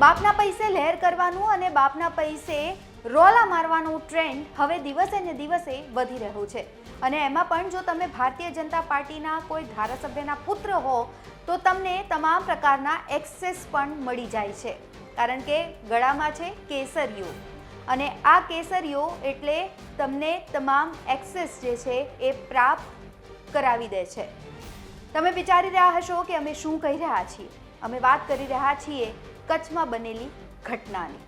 બાપના પૈસે લહેર કરવાનું અને બાપના પૈસે રોલા મારવાનું ટ્રેન્ડ હવે દિવસે ને દિવસે વધી રહ્યું છે. અને એમાં પણ જો તમે ભારતીય જનતા પાર્ટીના કોઈ ધારાસભ્યના પુત્ર હો, તો તમને તમામ પ્રકારના એક્સેસ પણ મળી જાય છે. કારણ કે ગળામાં છે કેસરિયો અને આ કેસરિયો એટલે તમને તમામ એક્સેસ જે છે એ પ્રાપ્ત કરાવી દે છે. તમે વિચારી રહ્યા હશો કે અમે શું કહી રહ્યા છીએ? અમે વાત કરી રહ્યા છીએ કચ્છમાં બનેલી ઘટનાની.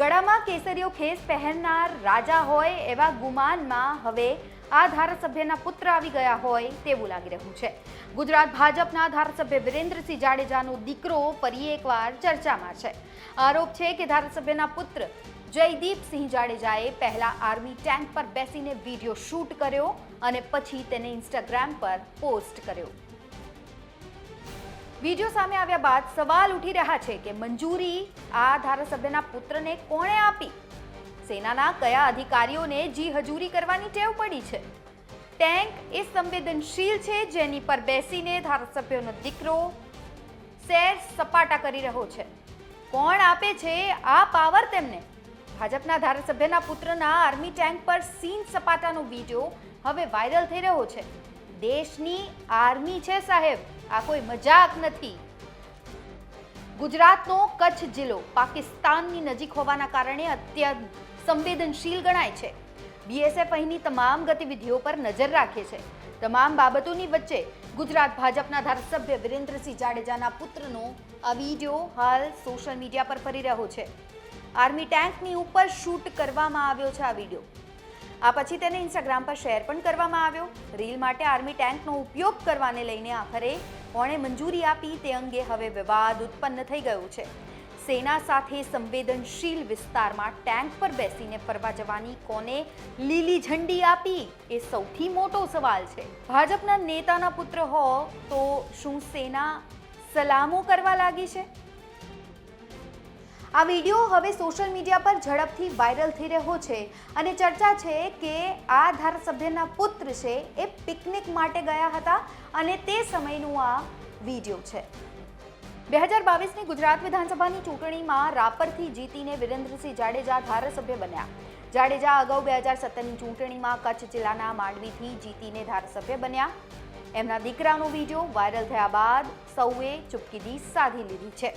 ગળામાં કેસરીઓ ખેસ પહેરનાર રાજા હોય એવા ગુમાનમાં હવે આ ધારાસભ્યના પુત્ર આવી ગયા હોય તેવું લાગી રહ્યું છે. ગુજરાત ભાજપના ધારાસભ્ય વિરેન્દ્રસિંહ જાડેજાનો દીકરો ફરી એકવાર ચર્ચામાં છે. આરોપ છે કે ધારાસભ્યના પુત્ર જયદીપસિંહ જાડેજાએ પહેલા આર્મી ટેન્ક પર બેસીને વીડિયો શૂટ કર્યો અને પછી તેને ઇન્સ્ટાગ્રામ પર પોસ્ટ કર્યો. વીડિયો સામે આવ્યા બાદ સવાલ ઉઠી રહ્યા છે કે મંજૂરી આ ધારાસભ્યના પુત્રને કોણે આપી? સેનાના કયા અધિકારીઓને જી હજૂરી કરવાની ટેવ પડી છે? ટેન્ક એ સંવેદનશીલ છે જેની પર બેસીને ધારાસભ્યનો દીકરો સેર સપાટા કરી રહ્યો છે. કોણ આપે છે? આ પાવર તેમને? ભાજપના ધારાસભ્યના પુત્રના આર્મી ટેન્ક પર સીન સપાટાનો વીડિયો હવે વાયરલ થઈ રહ્યો છે. દેશની આર્મી છે સાહેબ. આ કોઈ મજાક નથી. ગુજરાતનો કચ્છ જિલ્લો પાકિસ્તાનની નજીક હોવાના કારણે અત્યંત સંવેદનશીલ ગણાય છે. બીએસએફ અહીંની તમામ ગતિવિધિઓ પર નજર રાખે છે. તમામ બાબતોની વચ્ચે ગુજરાત ભાજપના ધારાસભ્ય વિરેન્દ્રસિંહ જાડેજાના પુત્રનો આ વીડિયો હાલ સોશિયલ મીડિયા પર ફરી રહ્યો છે. આર્મી ટેન્કની ઉપર શૂટ કરવામાં આવ્યો છે આ વીડિયો. આ પછી તેને ઇન્સ્ટાગ્રામ પર શેર પણ કરવામાં આવ્યો. રીલ માટે આર્મી ટેન્કનો ઉપયોગ કરવાને લઈને આખરે કોણે મંજૂરી આપી તે અંગે હવે વિવાદ ઉત્પન્ન થઈ ગયો છે. સેના સાથે સંવેદનશીલ વિસ્તારમાં ટેન્ક પર બેસીને ફરવા જવાની કોને લીલી ઝંડી આપી એ સૌથી મોટો સવાલ છે. ભાજપના નેતાના પુત્ર હો તો શું સેના સલામો કરવા લાગી છે? આ વીડિયો હવે સોશિયલ મીડિયા પર ઝડપથી વાયરલ થઈ રહ્યો છે અને ચર્ચા છે કે આ ધારાસભ્યના પુત્ર છે એ પિકનિક માટે ગયા હતા અને તે સમયનું આ વીડિયો છે. બે હજાર બાવીસની ગુજરાત વિધાનસભાની ચૂંટણીમાં રાપરથી જીતીને વિરેન્દ્રસિંહ જાડેજા ધારાસભ્ય બન્યા. જાડેજા અગાઉ બે હજાર સત્તરની ચૂંટણીમાં કચ્છ જિલ્લાના માંડવીથી જીતીને ધારાસભ્ય બન્યા. એમના દીકરાનો વીડિયો વાયરલ થયા બાદ સૌએ ચૂપકીદી સાધી લીધી છે.